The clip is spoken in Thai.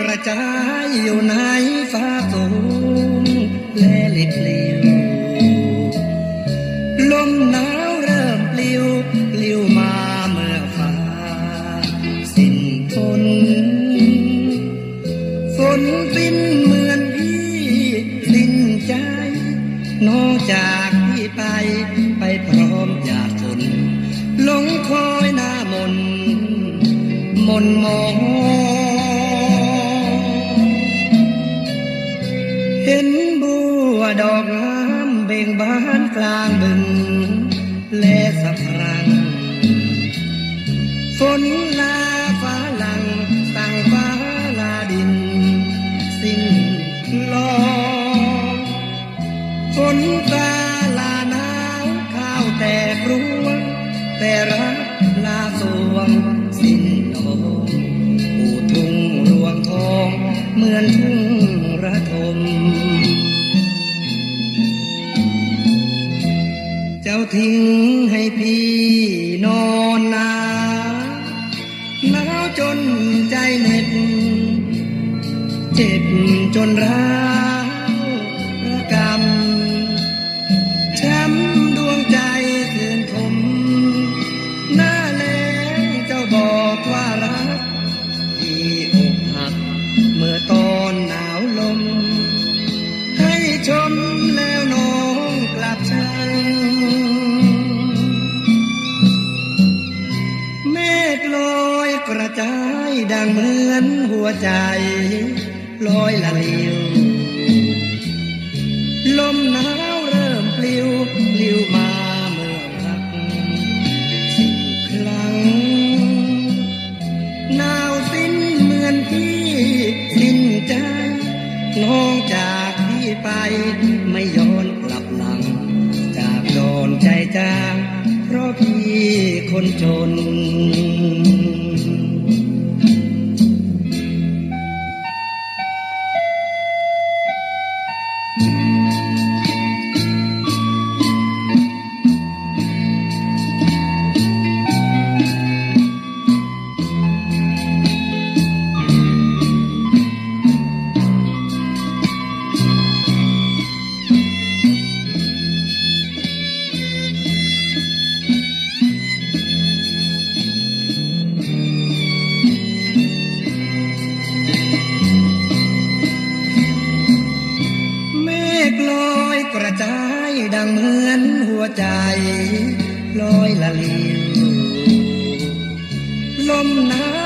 กระจายอยู่ในฟ้าสูงและลิบลิวลมหนาวเริ่มปลิวปลิวมาเมื่อฟ้า สิ้นทนฝนสิ้นเหมือนพี่สิ้นใจนอกจากพี่ไป ไปพร้อมจากฝนลงคอยหน้ามน มนมอง เห็นบัวดอกงามเบ่งบานกลางบึง และสะพรัง ฝนลาฟ้าหลังสั่งฟ้าลาดิน สิ้นลองฝนตาลาหนาวข้าวแต่กรวงแต่รักลาสวงสิ้นดอกปูทุ่งรวงทองเหมือนทุ่ง จ้าทิ้งให้พี่นอนนาหนาวจนใจเหน็ด เจ็บจนร้า ดังเหมือนหัวใจลอยละลิวลมหนาวเริ่มปลิวปลิวมาเมื่อรักสิ้นพลังหนาวสิ้นเหมือนพี่สิ้นใจน้องจากพี่ไปไม่ย้อนกลับหลัง จากโดนใจจางเพราะพี่คนจน ดังเหมือนหัวใจลอยละลิวลมหนาว